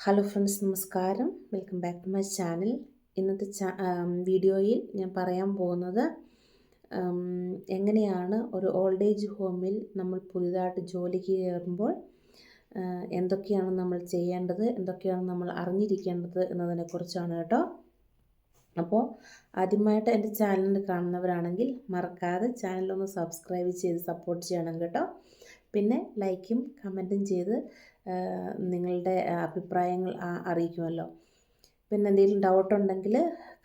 Hello friends നമസ്കാരം. Welcome back to my channel ഇന്നത്തെ വീഡിയോയിൽ ഞാൻ പറയാൻ പോകുന്നത് എങ്ങനെയാണ് ഒരു ഓൾഡ് ഏജ് ഹോമിൽ നമ്മൾ പുതിയതായിട്ട് ജോലിക്ക് കയറുമ്പോൾ എന്തൊക്കെയാണ് നമ്മൾ ചെയ്യേണ്ടത് എന്തൊക്കെയാണ് നമ്മൾ അറിഞ്ഞിരിക്കേണ്ടത് എന്നതിനെക്കുറിച്ചാണ് കേട്ടോ. അപ്പോൾ ആദ്യമായിട്ട് എന്റെ ചാനൽ കാണുന്നവരാണെങ്കിൽ മറക്കാതെ ചാനലൊന്ന് സബ്സ്ക്രൈബ് ചെയ്ത് സപ്പോർട്ട് ചെയ്യണം കേട്ടോ. പിന്നെ ലൈക്കും കമന്റും ചെയ്ത് നിങ്ങളുടെ അഭിപ്രായങ്ങൾ അറിയിക്കുമല്ലോ. പിന്നെ എന്തെങ്കിലും ഡൗട്ട് ഉണ്ടെങ്കിൽ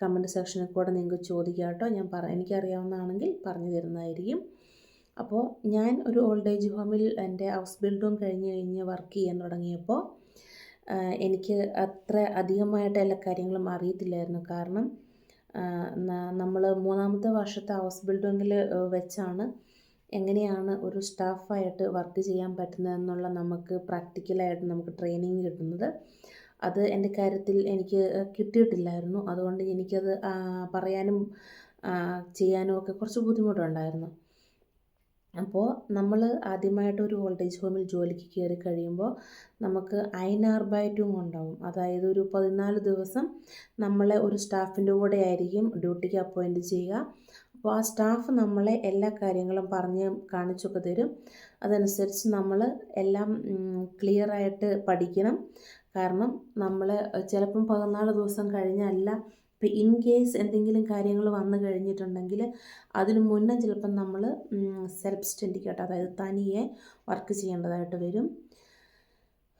കമന്റ് സെക്ഷനിൽ കൂടെ നിങ്ങൾക്ക് ചോദിക്കാം കേട്ടോ. ഞാൻ പറ എനിക്കറിയാവുന്നതാണെങ്കിൽ പറഞ്ഞു തരുന്നതായിരിക്കും. അപ്പോൾ ഞാൻ ഒരു ഓൾഡ് ഏജ് ഹോമിൽ എന്റെ ഹൗസ് ബിൽഡും കഴിഞ്ഞ് കഴിഞ്ഞ് വർക്ക് ചെയ്യാൻ തുടങ്ങിയപ്പോൾ എനിക്ക് അത്ര അധികമായിട്ട് എല്ലാ കാര്യങ്ങളും അറിയത്തില്ലായിരുന്നു. കാരണം നമ്മൾ മൂന്നാമത്തെ വർഷത്തെ ഹൗസ് ബിൽഡിങ്ങിൽ വെച്ചാണ് എങ്ങനെയാണ് ഒരു സ്റ്റാഫായിട്ട് വർക്ക് ചെയ്യാൻ പറ്റുന്നതെന്നുള്ള നമുക്ക് പ്രാക്ടിക്കലായിട്ട് നമുക്ക് ട്രെയിനിങ് കിട്ടുന്നത്. അത് എന്റെ കാര്യത്തിൽ എനിക്ക് കിട്ടിയിട്ടില്ലായിരുന്നു. അതുകൊണ്ട് എനിക്കത് പറയാനും ചെയ്യാനും ഒക്കെ കുറച്ച് ബുദ്ധിമുട്ടുണ്ടായിരുന്നു. അപ്പോൾ നമ്മൾ ആദ്യമായിട്ട് ഒരു ഓൾഡേജ് ഹോമിൽ ജോലിക്ക് കയറി കഴിയുമ്പോൾ നമുക്ക് അയനാർബായിട്ടും ഉണ്ടാവും. അതായത് ഒരു പതിനാല് ദിവസം നമ്മളെ ഒരു സ്റ്റാഫിന്റെ കൂടെ ആയിരിക്കും ഡ്യൂട്ടിക്ക് അപ്പോയിന്റ് ചെയ്യുക. അപ്പോൾ ആ സ്റ്റാഫ് നമ്മളെ എല്ലാ കാര്യങ്ങളും പറഞ്ഞ് കാണിച്ചൊക്കെ തരും. അതനുസരിച്ച് നമ്മൾ എല്ലാം ക്ലിയറായിട്ട് പഠിക്കണം. കാരണം നമ്മൾ ചിലപ്പം പതിനാല് ദിവസം കഴിഞ്ഞല്ല ഇപ്പം ഇൻ കേസ് എന്തെങ്കിലും കാര്യങ്ങൾ വന്നു കഴിഞ്ഞിട്ടുണ്ടെങ്കിൽ അതിന് മുന്നേ ചിലപ്പം നമ്മൾ സെൽഫ് സ്റ്റൻഡിക്കായിട്ട് അതായത് തനിയെ വർക്ക് ചെയ്യേണ്ടതായിട്ട് വരും.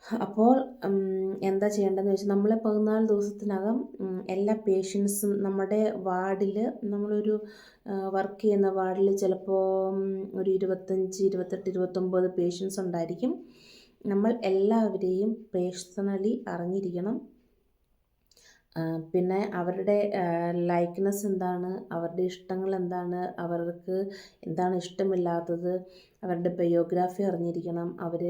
അപ്പോൾ എന്താ ചെയ്യേണ്ടതെന്ന് വെച്ചാൽ നമ്മൾ പതിനാല് ദിവസത്തിനകം എല്ലാ പേഷ്യൻസും നമ്മുടെ വാർഡിൽ നമ്മളൊരു വർക്ക് ചെയ്യുന്ന വാർഡിൽ ചിലപ്പോൾ ഒരു ഇരുപത്തഞ്ച് ഇരുപത്തെട്ട് ഇരുപത്തൊമ്പത് പേഷ്യൻസ് ഉണ്ടായിരിക്കും. നമ്മൾ എല്ലാവരെയും പേഴ്സണലി അറിഞ്ഞിരിക്കണം. പിന്നെ അവരുടെ ലൈക്ക്നെസ് എന്താണ് അവരുടെ ഇഷ്ടങ്ങൾ എന്താണ് അവർക്ക് എന്താണ് ഇഷ്ടമില്ലാത്തത് അവരുടെ ബയോഗ്രാഫി അറിഞ്ഞിരിക്കണം. അവർ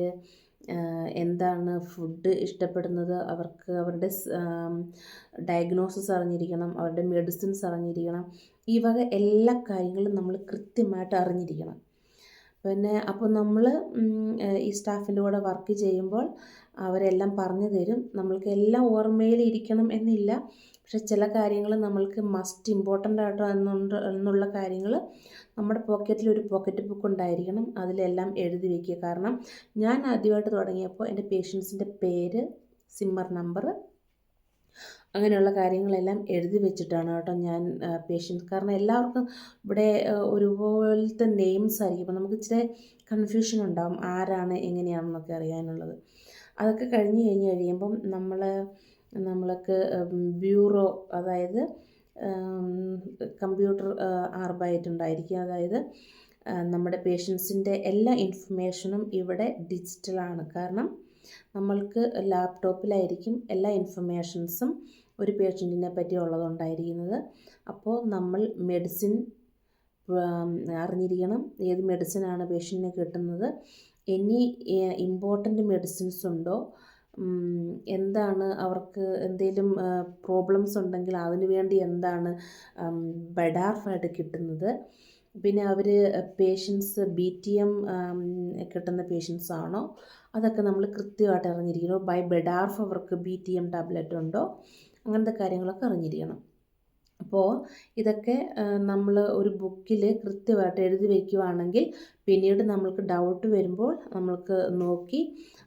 എന്താണ് ഫുഡ് ഇഷ്ടപ്പെടുന്നത്? അവർക്ക് അവരുടെ ഡയഗ്നോസിസ് അറിഞ്ഞിരിക്കണം അവരുടെ മെഡിസിൻസ് അറിഞ്ഞിരിക്കണം. ഈ വക എല്ലാ കാര്യങ്ങളും നമ്മൾ കൃത്യമായിട്ട് അറിഞ്ഞിരിക്കണം. പിന്നെ അപ്പോൾ നമ്മൾ ഈ സ്റ്റാഫിന്റെ കൂടെ വർക്ക് ചെയ്യുമ്പോൾ അവരെല്ലാം പറഞ്ഞു തരും. നമ്മൾക്ക് എല്ലാം ഓർമ്മയിൽ ഇരിക്കണം എന്നില്ല. പക്ഷെ ചില കാര്യങ്ങൾ നമ്മൾക്ക് മസ്റ്റ് ഇമ്പോർട്ടന്റ് ആയിട്ടോ എന്നുണ്ട് എന്നുള്ള കാര്യങ്ങൾ നമ്മുടെ പോക്കറ്റിൽ ഒരു പോക്കറ്റ് ബുക്ക് ഉണ്ടായിരിക്കണം. അതിലെല്ലാം എഴുതി വയ്ക്കുക കാരണം ഞാൻ ആദ്യമായിട്ട് തുടങ്ങിയപ്പോൾ എന്റെ പേഷ്യൻസിന്റെ പേര് സിമ്മർ നമ്പർ അങ്ങനെയുള്ള കാര്യങ്ങളെല്ലാം എഴുതി വെച്ചിട്ടാണ് കേട്ടോ ഞാൻ പേഷ്യൻസ് കാരണം എല്ലാവർക്കും ഇവിടെ ഒരുപോലത്തെ നെയിംസ് ആയിരിക്കും. അപ്പോൾ നമുക്ക് ഇച്ചിരി കൺഫ്യൂഷൻ ഉണ്ടാകും ആരാണ് എങ്ങനെയാണെന്നൊക്കെ അറിയാനുള്ളത്. അതൊക്കെ കഴിഞ്ഞ് കഴിഞ്ഞ് കഴിയുമ്പം നമ്മൾ നമ്മൾക്ക് ബ്യൂറോ അതായത് കമ്പ്യൂട്ടർ ആർബായിട്ടുണ്ടായിരിക്കും അതായത് ആ, നമ്മുടെ പേഷ്യൻസിന്റെ എല്ലാ ഇൻഫർമേഷനും ഇവിടെ ഡിജിറ്റലാണ്. കാരണം നമ്മൾക്ക് ലാപ്ടോപ്പിലായിരിക്കും എല്ലാ ഇൻഫർമേഷൻസും ഒരു പേഷ്യന്റിനെ പറ്റി ഉള്ളതുണ്ടായിരിക്കുന്നത് അപ്പോൾ നമ്മൾ മെഡിസിൻ അറിഞ്ഞിരിക്കണം ഏത് മെഡിസിനാണ് പേഷ്യന്റിന് കിട്ടുന്നത്. എനി ഇമ്പോർട്ടന്റ് മെഡിസിൻസ് ഉണ്ടോ എന്താണ് അവർക്ക് എന്തെങ്കിലും പ്രോബ്ലംസ് ഉണ്ടെങ്കിൽ അതിന് വേണ്ടി എന്താണ് ബെഡാർഫായിട്ട് കിട്ടുന്നത്. പിന്നെ അവർ പേഷ്യൻസ് ബി ടി എം കിട്ടുന്ന പേഷ്യൻസ് ആണോ? അതൊക്കെ നമ്മൾ കൃത്യമായിട്ട് അറിഞ്ഞിരിക്കണം. ബൈ ബെഡാർഫ് അവർക്ക് ബി ടി എം ടാബ്ലറ്റ് ഉണ്ടോ? അങ്ങനത്തെ കാര്യങ്ങളൊക്കെ അറിഞ്ഞിരിക്കണം. അപ്പോൾ ഇതൊക്കെ നമ്മൾ ഒരു ബുക്കിൽ കൃത്യമായിട്ട് എഴുതി വയ്ക്കുവാണെങ്കിൽ പിന്നീട് നമ്മൾക്ക് ഡൗട്ട് വരുമ്പോൾ നമ്മൾക്ക് നോക്കി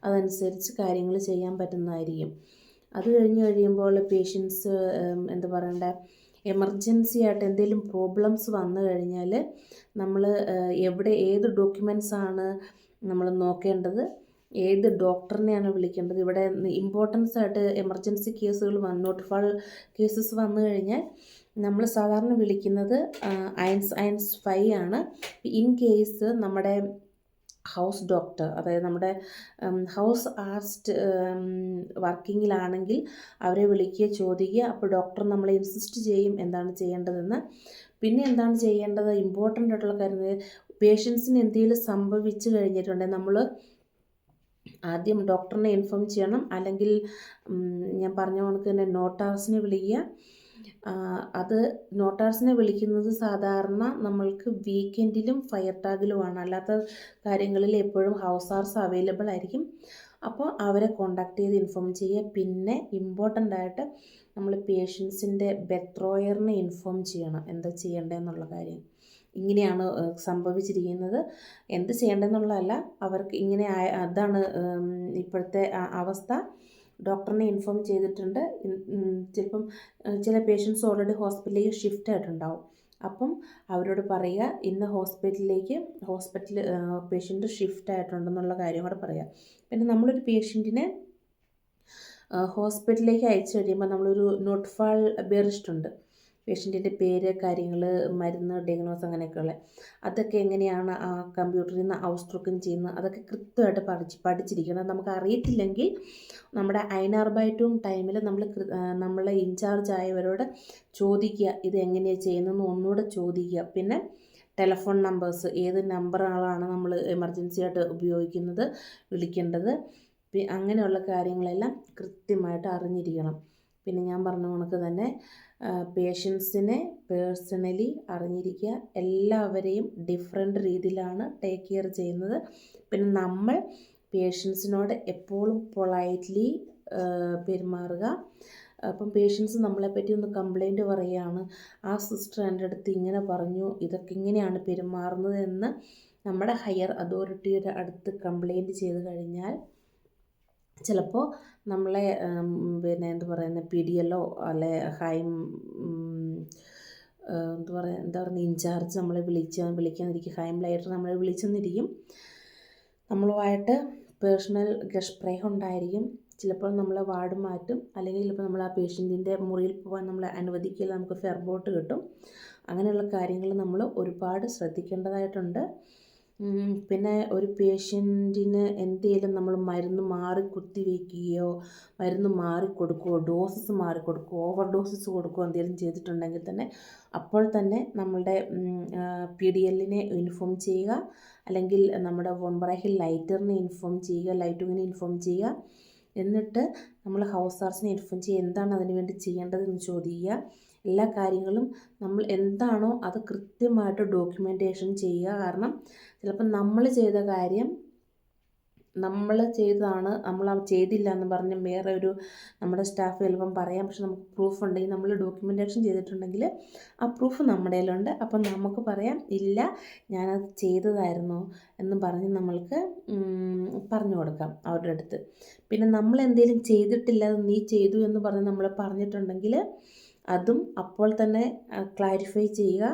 അതനുസരിച്ച് കാര്യങ്ങൾ ചെയ്യാൻ പറ്റുന്നതായിരിക്കും. അത് കഴിഞ്ഞ് കഴിയുമ്പോൾ പേഷ്യൻസ് എന്താ പറയണ്ടേ എമർജൻസി ആയിട്ട് എന്തെങ്കിലും പ്രോബ്ലംസ് വന്നു കഴിഞ്ഞാൽ നമ്മൾ എവിടെ ഏത് ഡോക്യുമെന്റ്സ് ആണ് നമ്മൾ നോക്കേണ്ടത് ഏത് ഡോക്ടറിനെയാണ് വിളിക്കേണ്ടത് ഇവിടെ ഇമ്പോർട്ടൻസ് ആയിട്ട് എമർജൻസി കേസുകൾ വന്ന് നോട്ടിഫാൾ കേസസ് വന്നു കഴിഞ്ഞാൽ നമ്മൾ സാധാരണ വിളിക്കുന്നത് അയൻസ് അയൻസ് ഫൈവ് ആണ്. ഇൻ കേസ് നമ്മുടെ ഹൗസ് ഡോക്ടർ അതായത് നമ്മുടെ ഹൗസ് ആർസ്റ്റ് വർക്കിങ്ങിലാണെങ്കിൽ അവരെ വിളിക്കുക ചോദിക്കുക. അപ്പോൾ ഡോക്ടർ നമ്മളെ ഇൻസിസ്റ്റ് ചെയ്യും എന്താണ് ചെയ്യേണ്ടതെന്ന്. പിന്നെ എന്താണ് ചെയ്യേണ്ടത്? ഇമ്പോർട്ടന്റ് ആയിട്ടുള്ള കാര്യം പേഷ്യൻസിന് എന്തെങ്കിലും സംഭവിച്ചു കഴിഞ്ഞിട്ടുണ്ടെങ്കിൽ നമ്മൾ ആദ്യം ഡോക്ടറിനെ ഇൻഫോം ചെയ്യണം. അല്ലെങ്കിൽ ഞാൻ പറഞ്ഞ കണക്ക് തന്നെ നോട്ടാർസിനെ വിളിക്കുക. അത് നോട്ടാർസിനെ വിളിക്കുന്നത് സാധാരണ നമ്മൾക്ക് വീക്കെൻഡിലും ഫയർ ടാഗിലുമാണ്. അല്ലാത്ത കാര്യങ്ങളിൽ എപ്പോഴും ഹൗസ് ആർസ് അവൈലബിൾ ആയിരിക്കും. അപ്പോൾ അവരെ കോണ്ടാക്ട് ചെയ്ത് ഇൻഫോം ചെയ്യുക. പിന്നെ ഇമ്പോർട്ടന്റ് ആയിട്ട് നമ്മൾ പേഷ്യൻസിന്റെ ബെത്രോയറിനെ ഇൻഫോം ചെയ്യണം. എന്താ ചെയ്യേണ്ടതെന്നുള്ള കാര്യം. ഇങ്ങനെയാണ് സംഭവിച്ചിരിക്കുന്നത്. എന്ത് ചെയ്യേണ്ടതെന്നുള്ളതല്ല അവർക്ക് ഇങ്ങനെ അതാണ് ഇപ്പോഴത്തെ അവസ്ഥ. ഡോക്ടറിനെ ഇൻഫോം ചെയ്തിട്ടുണ്ട്. ചിലപ്പം ചില പേഷ്യൻസ് ഓൾറെഡി ഹോസ്പിറ്റലിലേക്ക് ഷിഫ്റ്റ് ആയിട്ടുണ്ടാവും. അപ്പം അവരോട് പറയുക ഇന്ന് ഹോസ്പിറ്റലിലേക്ക് ഹോസ്പിറ്റൽ പേഷ്യന്റ് ഷിഫ്റ്റ് ആയിട്ടുണ്ടെന്നുള്ള കാര്യം കൂടെ പറയുക. പിന്നെ നമ്മളൊരു പേഷ്യന്റിനെ ഹോസ്പിറ്റലിലേക്ക് അയച്ചു കഴിയുമ്പോൾ നമ്മളൊരു നോട്ട്ഫാൾ ബെറിസ്റ്റ് പേഷ്യന്റിന്റെ പേര് കാര്യങ്ങൾ മരുന്ന് ഡയഗ്നോസ് അങ്ങനെയൊക്കെയുള്ള. അതൊക്കെ എങ്ങനെയാണ് ആ കമ്പ്യൂട്ടറിൽ നിന്ന് ഔസ്ട്രുക്കൻ ചെയ്യുന്നത്? അതൊക്കെ കൃത്യമായിട്ട് പഠിച്ച് പഠിച്ചിരിക്കണം. നമുക്ക് അറിയത്തില്ലെങ്കിൽ നമ്മുടെ അയനാർബൈറ്റും ടൈമിൽ നമ്മൾ നമ്മളെ ഇൻചാർജ് ആയവരോട് ചോദിക്കുക ഇത് എങ്ങനെയാണ് ചെയ്യുന്നതെന്ന് ഒന്നുകൂടെ ചോദിക്കുക. പിന്നെ ടെലഫോൺ നമ്പേഴ്സ് ഏത് നമ്പറുകളാണ് നമ്മൾ എമർജൻസി ആയിട്ട് ഉപയോഗിക്കുന്നത് വിളിക്കേണ്ടത് അങ്ങനെയുള്ള കാര്യങ്ങളെല്ലാം കൃത്യമായിട്ട് അറിഞ്ഞിരിക്കണം. പിന്നെ ഞാൻ പറഞ്ഞ കണക്ക് തന്നെ പേഷ്യൻസിനെ പേഴ്സണലി അറിഞ്ഞിരിക്കുക. എല്ലാവരെയും ഡിഫറെന്റ് രീതിയിലാണ് ടേക്ക് കെയർ ചെയ്യുന്നത്. പിന്നെ നമ്മൾ പേഷ്യൻസിനോട് എപ്പോഴും പൊളൈറ്റ്ലി പെരുമാറുക. അപ്പം പേഷ്യൻസ് നമ്മളെപ്പറ്റി ഒന്ന് കംപ്ലൈന്റ് പറയുകയാണ് ആ സിസ്റ്റർ എന്റെ അടുത്ത് ഇങ്ങനെ പറഞ്ഞു ഇതൊക്കെ ഇങ്ങനെയാണ് പെരുമാറുന്നത് എന്ന് നമ്മുടെ ഹയർ അതോറിറ്റിയുടെ അടുത്ത് കംപ്ലൈന്റ് ചെയ്ത് കഴിഞ്ഞാൽ ചിലപ്പോൾ നമ്മളെ പിന്നെ എന്താ പറയുന്നത് പിടിയലോ അല്ലെ ഹൈ എന്താ പറയുക എന്താ പറയുക ഇൻചാർജ് നമ്മളെ വിളിച്ച് വിളിക്കാതിരിക്കും ഹൈം ലൈറ്റർ നമ്മളെ വിളിച്ചെന്നിരിക്കും. നമ്മളുമായിട്ട് പേഴ്സണൽ ഗഷ്പ്രേഹം ഉണ്ടായിരിക്കും. ചിലപ്പോൾ നമ്മളെ വാർഡ് മാറ്റും. അല്ലെങ്കിൽ ചിലപ്പോൾ നമ്മൾ ആ പേഷ്യന്റിന്റെ മുറിയിൽ പോകാൻ നമ്മളെ അനുവദിക്കില്ല നമുക്ക് ഫെർബോട്ട് കിട്ടും. അങ്ങനെയുള്ള കാര്യങ്ങൾ നമ്മൾ ഒരുപാട് ശ്രദ്ധിക്കേണ്ടതായിട്ടുണ്ട്. പിന്നെ ഒരു പേഷ്യന്റിന് എന്തെങ്കിലും നമ്മൾ മരുന്ന് മാറി കുത്തി വയ്ക്കുകയോ മരുന്ന് മാറി കൊടുക്കുകയോ ഡോസസ് മാറി കൊടുക്കുകയോ ഓവർ ഡോസസ് കൊടുക്കുകയോ എന്തെങ്കിലും ചെയ്തിട്ടുണ്ടെങ്കിൽ തന്നെ അപ്പോൾ തന്നെ നമ്മളുടെ പി ഡി എല്ലിനെ ഇൻഫോം ചെയ്യുക. അല്ലെങ്കിൽ നമ്മുടെ വോൺബറാഹിൽ ലൈറ്ററിനെ ഇൻഫോം ചെയ്യുക ലൈറ്റിങ്ങിനെ ഇൻഫോം ചെയ്യുക. എന്നിട്ട് നമ്മൾ ഹൗസ് സാർസിനെ ഇൻഫോം ചെയ്യുക. എന്താണ് അതിന് വേണ്ടി ചെയ്യേണ്ടതെന്ന് ചോദിക്കുക. എല്ലാ കാര്യങ്ങളും നമ്മൾ എന്താണോ അത് കൃത്യമായിട്ട് ഡോക്യുമെന്റേഷൻ ചെയ്യുക. കാരണം ചിലപ്പോൾ നമ്മൾ ചെയ്ത കാര്യം നമ്മൾ ചെയ്തതാണ് നമ്മൾ ചെയ്തില്ല എന്ന് പറഞ്ഞ് വേറെ ഒരു നമ്മുടെ സ്റ്റാഫ് ചിലപ്പം പറയാം. പക്ഷെ നമുക്ക് പ്രൂഫ് ഉണ്ടെങ്കിൽ നമ്മൾ ഡോക്യുമെന്റേഷൻ ചെയ്തിട്ടുണ്ടെങ്കിൽ ആ പ്രൂഫ് നമ്മുടെ കയ്യിലുണ്ട്. അപ്പം നമുക്ക് പറയാം ഇല്ല ഞാനത് ചെയ്തതായിരുന്നു എന്ന് പറഞ്ഞ് നമ്മൾക്ക് പറഞ്ഞു കൊടുക്കാം അവരുടെ അടുത്ത്. പിന്നെ നമ്മൾ എന്തെങ്കിലും ചെയ്തിട്ടില്ല നീ ചെയ്തു എന്ന് പറഞ്ഞ് നമ്മൾ പറഞ്ഞിട്ടുണ്ടെങ്കിൽ അതും അപ്പോൾ തന്നെ ക്ലാരിഫൈ ചെയ്യുക.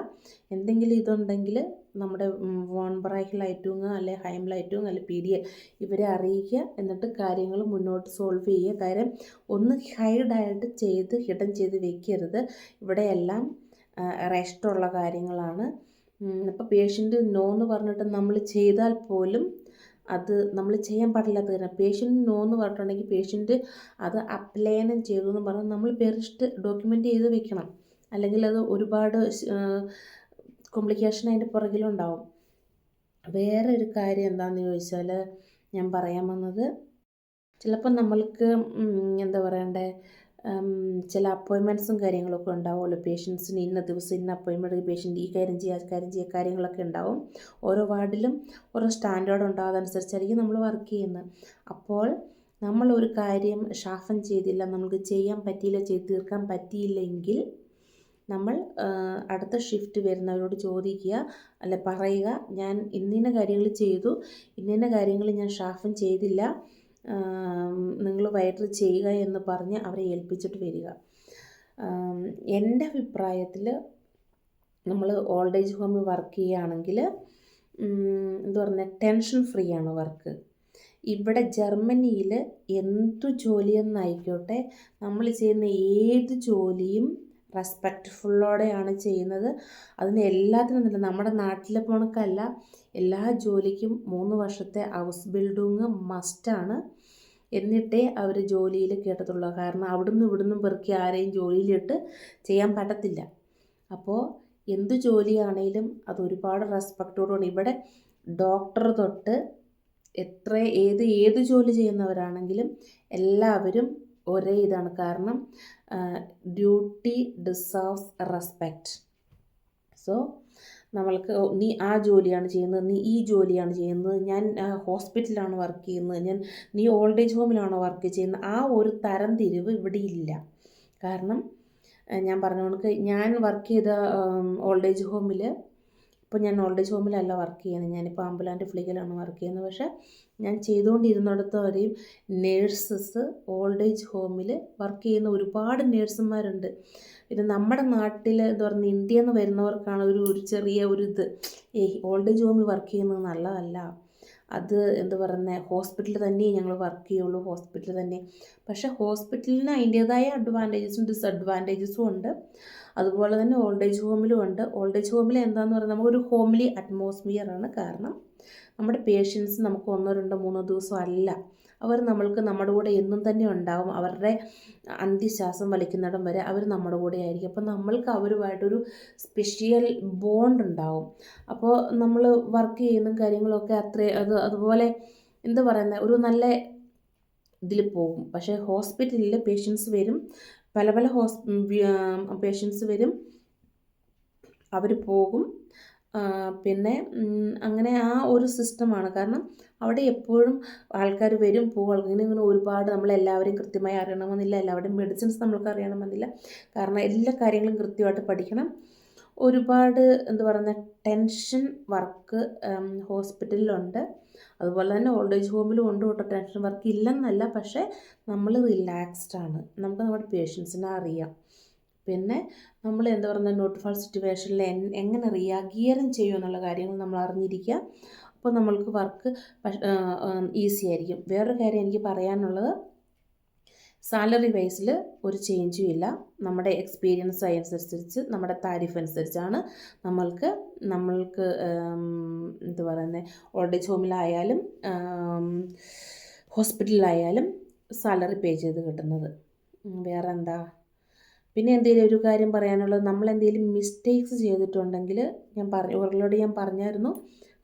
എന്തെങ്കിലും ഇതുണ്ടെങ്കിൽ നമ്മുടെ വോൺബറാഹ് ലൈറ്റുങ് അല്ലെ ഹൈം ലൈറ്റുങ് അല്ലെ പി ഡി എ ഇവരെ അറിയിക്കുക. എന്നിട്ട് കാര്യങ്ങൾ മുന്നോട്ട് സോൾവ് ചെയ്യുക. കാര്യം ഒന്ന് ഹൈഡായിട്ട് ചെയ്ത് ഹിഡൻ ചെയ്ത് വെക്കരുത്. ഇവിടെ എല്ലാം റെസ്റ്റുള്ള കാര്യങ്ങളാണ്. അപ്പോൾ പേഷ്യന്റ് നോ എന്ന് പറഞ്ഞിട്ട് നമ്മൾ ചെയ്താൽ പോലും അത് നമ്മൾ ചെയ്യാൻ പാടില്ലാത്ത കാര്യം പേഷ്യന്റ് നോ എന്ന് പറഞ്ഞിട്ടുണ്ടെങ്കിൽ പേഷ്യന്റ് അത് അപ്ലയനം ചെയ്തു എന്ന് പറഞ്ഞാൽ നമ്മൾ പെറിസ്റ്റ് ഡോക്യുമെന്റ് ചെയ്ത് വെക്കണം. അല്ലെങ്കിൽ അത് ഒരുപാട് കോംപ്ലിക്കേഷൻ അതിന്റെ പുറകിലുണ്ടാവും. വേറെ ഒരു കാര്യം എന്താണെന്ന് ചോദിച്ചാൽ ഞാൻ പറയാൻ വന്നത് ചിലപ്പോൾ നമ്മൾക്ക് എന്താ പറയണ്ടേ ചില അപ്പോയിൻമെന്റ്സും കാര്യങ്ങളൊക്കെ ഉണ്ടാവുമല്ലോ പേഷ്യൻസിന് ഇന്ന ദിവസം ഇന്ന അപ്പോയിൻമെന്റ് പേഷ്യന്റ് ഈ കാര്യം ചെയ്യുക ആ കാര്യം ചെയ്യുക കാര്യങ്ങളൊക്കെ ഉണ്ടാവും. ഓരോ വാർഡിലും ഓരോ സ്റ്റാൻഡേർഡ് ഉണ്ടാവും അതനുസരിച്ചായിരിക്കും നമ്മൾ വർക്ക് ചെയ്യുന്നത് അപ്പോൾ നമ്മൾ ഒരു കാര്യം ഷാഫൻ ചെയ്തില്ല നമുക്ക് ചെയ്യാൻ പറ്റിയില്ല ചെയ്ത് തീർക്കാൻ പറ്റിയില്ലെങ്കിൽ നമ്മൾ അടുത്ത ഷിഫ്റ്റ് വരുന്നവരോട് ചോദിക്കുക അല്ല പറയുക ഞാൻ ഇന്നിന്ന കാര്യങ്ങൾ ചെയ്തു ഇന്നിന്ന കാര്യങ്ങൾ ഞാൻ ഷാഫൻ ചെയ്തില്ല നിങ്ങൾ വൈകിട്ട് ചെയ്യുക എന്ന് പറഞ്ഞ് അവരെ ഏൽപ്പിച്ചിട്ട് വരിക. എന്റെ അഭിപ്രായത്തിൽ നമ്മൾ ഓൾഡ് ഏജ് ഹോമിൽ വർക്ക് ചെയ്യുകയാണെങ്കിൽ എന്താ പറഞ്ഞാൽ ടെൻഷൻ ഫ്രീ ആണ് വർക്ക് ഇവിടെ ജർമ്മനിയിൽ എന്തു ജോലിയെന്നായിക്കോട്ടെ നമ്മൾ ചെയ്യുന്ന ഏത് ജോലിയും റെസ്പെക്റ്റ്ഫുള്ളോടെയാണ് ചെയ്യുന്നത്. അതിന് എല്ലാത്തിനും നല്ല നമ്മുടെ നാട്ടിലെ പോണക്കല്ല എല്ലാ ജോലിക്കും മൂന്ന് വർഷത്തെ ഹൗസ് ബിൽഡിങ് മസ്റ്റാണ് എന്നിട്ടേ അവർ ജോലിയിൽ കേട്ടത്തുള്ളൂ കാരണം അവിടുന്ന് ഇവിടുന്നും പെറുക്കി ആരെയും ജോലിയിലിട്ട് ചെയ്യാൻ പറ്റത്തില്ല. അപ്പോൾ എന്ത് ജോലിയാണേലും അത് ഒരുപാട് റെസ്പെക്റ്റോടുകൂടി ഇവിടെ ഡോക്ടർ തൊട്ട് എത്ര ഏത് ഏത് ജോലി ചെയ്യുന്നവരാണെങ്കിലും എല്ലാവരും ഒരേ ഇതാണ് കാരണം ഡ്യൂട്ടി ഡിസേർവ്സ് റെസ്പെക്റ്റ് സോ നമ്മൾക്ക് നീ ആ ജോലിയാണ് ചെയ്യുന്നത് നീ ഈ ജോലിയാണ് ചെയ്യുന്നത് ഞാൻ ഹോസ്പിറ്റലിലാണ് വർക്ക് ചെയ്യുന്നത് ഞാൻ നീ ഓൾഡ് ഏജ് ഹോമിലാണോ വർക്ക് ചെയ്യുന്നത് ആ ഒരു തരംതിരിവ് ഇവിടെ ഇല്ല. കാരണം ഞാൻ പറഞ്ഞ കണക്ക് ഞാൻ വർക്ക് ചെയ്ത ഓൾഡ് ഏജ് ഹോമിൽ ഇപ്പോൾ ഞാൻ ഓൾഡ് ഏജ് ഹോമിലല്ല വർക്ക് ചെയ്യുന്നത്. ഞാനിപ്പോൾ ആംബുലാന്റ് ഫ്ലിഗിലാണ് വർക്ക് ചെയ്യുന്നത്. പക്ഷേ ഞാൻ ചെയ്തുകൊണ്ടിരുന്നിടത്ത് വരെയും നേഴ്സസ് ഓൾഡ് ഏജ് ഹോമിൽ വർക്ക് ചെയ്യുന്ന ഒരുപാട് നേഴ്സുമാരുണ്ട് പിന്നെ നമ്മുടെ നാട്ടിൽ എന്താ പറയുക ഇന്ത്യയിൽ നിന്ന് വരുന്നവർക്കാണ് ഒരു ഒരു ചെറിയ ഒരു ഇത്. ഏയ് ഓൾഡ് ഏജ് ഹോമിൽ വർക്ക് ചെയ്യുന്നത് നല്ലതല്ല. അത് എന്ത് പറയുന്നത് ഹോസ്പിറ്റലിൽ തന്നെ ഞങ്ങൾ വർക്ക് ചെയ്യുള്ളൂ ഹോസ്പിറ്റലിൽ തന്നെ. പക്ഷേ ഹോസ്പിറ്റലിന് അതിന്റേതായ അഡ്വാന്റേജസും ഡിസഡ്വാന്റേജസും ഉണ്ട്. അതുപോലെ തന്നെ ഓൾഡ് ഏജ് ഹോമിലും ഉണ്ട്. ഓൾഡ് ഏജ് ഹോമിൽ എന്താണെന്ന് പറയുന്നത് നമുക്കൊരു ഹോംലി അറ്റ്മോസ്ഫിയർ ആണ്. കാരണം നമ്മുടെ പേഷ്യൻസ് നമുക്ക് ഒന്നോ രണ്ടോ മൂന്നോ ദിവസം അല്ല. അവർ നമ്മൾക്ക് നമ്മുടെ കൂടെ എന്നും തന്നെ ഉണ്ടാവും. അവരുടെ അന്ത്യശ്വാസം വലിക്കുന്നിടം വരെ അവർ നമ്മുടെ കൂടെ ആയിരിക്കും. അപ്പോൾ നമ്മൾക്ക് അവരുമായിട്ടൊരു സ്പെഷ്യൽ ബോണ്ട് ഉണ്ടാവും. അപ്പോൾ നമ്മൾ വർക്ക് ചെയ്യുന്ന കാര്യങ്ങളൊക്കെ അത്രേ അത് അതുപോലെ എന്താ പറയുന്നത് ഒരു നല്ല ഇതിൽ പോകും. പക്ഷേ ഹോസ്പിറ്റലിൽ പേഷ്യൻസ് വരും. പല പല ഹോസ് പേഷ്യൻസ് വരും. അവർ പോകും. പിന്നെ അങ്ങനെ ആ ഒരു സിസ്റ്റമാണ് കാരണം അവിടെ എപ്പോഴും ആൾക്കാർ വരും പോകും ഇങ്ങനെ ഇങ്ങനെ ഒരുപാട് നമ്മൾ നമ്മളെല്ലാവരെയും കൃത്യമായി അറിയണമെന്നില്ല. എല്ലാവരുടെയും മെഡിസിൻസ് നമ്മൾക്ക് അറിയണമെന്നില്ല. കാരണം എല്ലാ കാര്യങ്ങളും കൃത്യമായിട്ട് പഠിക്കണം. ഒരുപാട് എന്താ പറയുന്ന ടെൻഷൻ വർക്ക് ഹോസ്പിറ്റലിലുണ്ട് അതുപോലെ തന്നെ ഓൾഡ് ഏജ് ഹോമിലും ഉണ്ട് കേട്ടോ. ടെൻഷൻ വർക്ക് ഇല്ലെന്നല്ല പക്ഷേ നമ്മൾ റിലാക്സ്ഡ് ആണ്. നമുക്ക് നമ്മുടെ പേഷ്യൻസിനെ അറിയാം. പിന്നെ നമ്മൾ എന്താ പറയുക നോട്ടിഫാൾ സിറ്റുവേഷനിൽ എങ്ങനെ റിയാഗിയറും ചെയ്യും എന്നുള്ള കാര്യങ്ങൾ നമ്മൾ അറിഞ്ഞിരിക്കുക. അപ്പോൾ നമ്മൾക്ക് വർക്ക് ഈസി ആയിരിക്കും. വേറൊരു കാര്യം എനിക്ക് പറയാനുള്ളത് സാലറി വൈസിൽ ഒരു ചേഞ്ചും ഇല്ല. നമ്മുടെ എക്സ്പീരിയൻസ് അനുസരിച്ച് നമ്മുടെ താരിഫ് അനുസരിച്ചാണ് നമ്മൾക്ക് നമ്മൾക്ക് എന്താ പറയുന്നത് ഓൾഡ് ഏജ് ഹോമിലായാലും ഹോസ്പിറ്റലിലായാലും സാലറി പേ ചെയ്ത് കിട്ടുന്നത്. വേറെ എന്താ പിന്നെ എന്തെങ്കിലും ഒരു കാര്യം പറയാനുള്ളത്? നമ്മൾ എന്തെങ്കിലും മിസ്റ്റേക്സ് ചെയ്തിട്ടുണ്ടെങ്കിൽ ഞാൻ പറഞ്ഞു ഞാൻ പറഞ്ഞായിരുന്നു.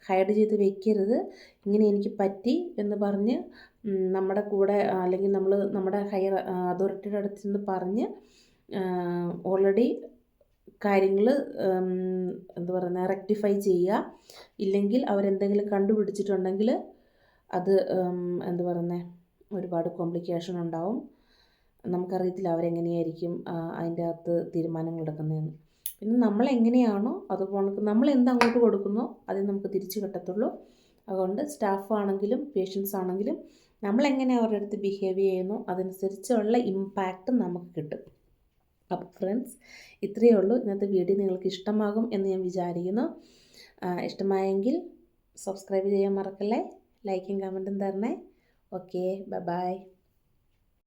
ഹൈഡ് ചെയ്ത് വെക്കരുത്. ഇങ്ങനെ എനിക്ക് പറ്റി എന്ന് പറഞ്ഞ് നമ്മുടെ കൂടെ അല്ലെങ്കിൽ നമ്മൾ നമ്മുടെ ഹയർ അതോറിറ്റിയുടെ അടുത്ത് നിന്ന് പറഞ്ഞ് ഓൾറെഡി കാര്യങ്ങൾ എന്താ പറയുന്നത് റെക്ടിഫൈ ചെയ്യുക. ഇല്ലെങ്കിൽ അവരെന്തെങ്കിലും കണ്ടുപിടിച്ചിട്ടുണ്ടെങ്കിൽ അത് എന്താ പറയുന്നത് ഒരുപാട് കോംപ്ലിക്കേഷൻ ഉണ്ടാവും. നമുക്കറിയത്തില്ല അവരെങ്ങനെയായിരിക്കും അതിന്റെ അകത്ത് തീരുമാനങ്ങൾ എടുക്കുന്നതെന്ന്. പിന്നെ നമ്മൾ എങ്ങനെയാണോ അതുപോലെ നമ്മൾ എന്ത് അങ്ങോട്ട് കൊടുക്കുന്നോ അതേ നമുക്ക് തിരിച്ചു കിട്ടത്തുള്ളൂ. അതുകൊണ്ട് സ്റ്റാഫ് ആണെങ്കിലും പേഷ്യൻസ് ആണെങ്കിലും നമ്മൾ എങ്ങനെ അവരുടെ അടുത്ത് ബിഹേവ് ചെയ്യുന്നു അതനുസരിച്ചുള്ള ഇമ്പാക്റ്റ് നമുക്ക് കിട്ടും. അപ്പോൾ ഫ്രണ്ട്സ് ഇത്രയേ ഉള്ളൂ. ഇന്നത്തെ വീഡിയോ നിങ്ങൾക്ക് ഇഷ്ടമാകും എന്ന് ഞാൻ വിചാരിക്കുന്നു. ഇഷ്ടമായെങ്കിൽ സബ്സ്ക്രൈബ് ചെയ്യാൻ മറക്കല്ലേ? ലൈക്കും കമന്റും തരണേ. Okay bye